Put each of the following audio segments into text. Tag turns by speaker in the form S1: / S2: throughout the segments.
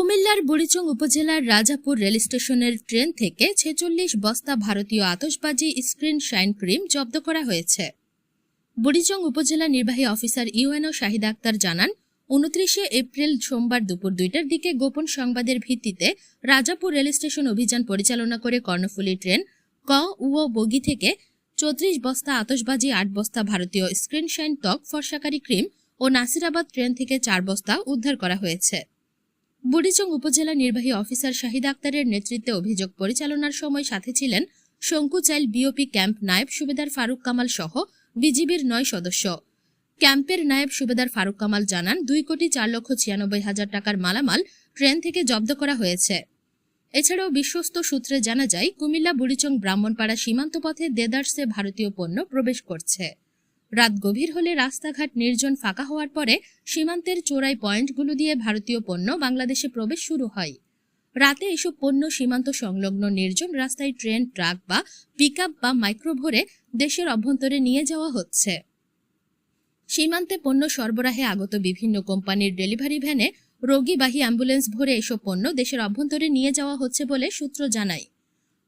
S1: কুমিল্লার বুড়িচং উপজেলার রাজাপুর রেল স্টেশনের ট্রেন থেকে ছেচল্লিশ বস্তা ভারতীয় আতশবাজি স্ক্রিন শাইন ক্রিম জব্দ করা হয়েছে। বুড়িচং উপজেলা নির্বাহী অফিসার ইউএনও শাহিদ আক্তার জানান, উনত্রিশে এপ্রিল সোমবার দুপুর দুইটার দিকে গোপন সংবাদের ভিত্তিতে রাজাপুর রেল স্টেশন অভিযান পরিচালনা করে কর্ণফুলী ট্রেন ক উও বগি থেকে চৌত্রিশ বস্তা আতশবাজি, আট বস্তা ভারতীয় স্ক্রিন শাইন ত্বক ফর্সাকারী ক্রিম ও নাসিরাবাদ ট্রেন থেকে চার বস্তা উদ্ধার করা হয়েছে। বুড়িচং উপজেলা নির্বাহী অফিসার শাহিদ আক্তারের নেতৃত্বে অভিযোগ পরিচালনার সময় সাথে ছিলেন শঙ্কুচাইল বিওপি ক্যাম্প নায়েব সুবেদার ফারুক কামাল সহ বিজিবির নয় সদস্য। ক্যাম্পের নায়েব সুবেদার ফারুক কামাল জানান, দুই কোটি চার লক্ষ ছিয়ানব্বই হাজার টাকার মালামাল ট্রেন থেকে জব্দ করা হয়েছে। এছাড়াও বিশ্বস্ত সূত্রে জানা যায়, কুমিল্লা বুড়িচং ব্রাহ্মণপাড়া সীমান্ত পথে দেদার্সে ভারতীয় পণ্য প্রবেশ করছে। রাত গভীর হলে রাস্তাঘাট নির্জন ফাঁকা হওয়ার পরে সীমান্তের চোরাই পয়েন্টগুলো দিয়ে ভারতীয় পণ্য বাংলাদেশে প্রবেশ শুরু হয়। রাতে এসব পণ্য সীমান্ত সংলগ্ন নির্জন রাস্তায় ট্রেন, ট্রাক বা পিকআপ বা মাইক্রো ভরে দেশের অভ্যন্তরে নিয়ে যাওয়া হচ্ছে। সীমান্তে পণ্য সরবরাহে আগত বিভিন্ন কোম্পানির ডেলিভারি ভ্যানে রোগীবাহী অ্যাম্বুলেন্স ভরে এসব পণ্য দেশের অভ্যন্তরে নিয়ে যাওয়া হচ্ছে বলে সূত্র জানায়।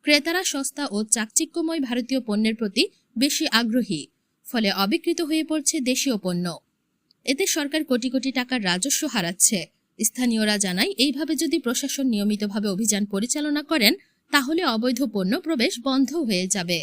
S1: ক্রেতারা সস্তা ও চাকচিক্যময় ভারতীয় পণ্যের প্রতি বেশি আগ্রহী। ফলে অবিকৃত হয়ে পড়ছে দেশীয় পণ্য। এতে সরকার কোটি কোটি টাকার রাজস্ব হারাচ্ছে। স্থানীয়রা জানায়, এইভাবে যদি প্রশাসন নিয়মিতভাবে অভিযান পরিচালনা করেন, তাহলে অবৈধ পণ্য প্রবেশ বন্ধ হয়ে যাবে।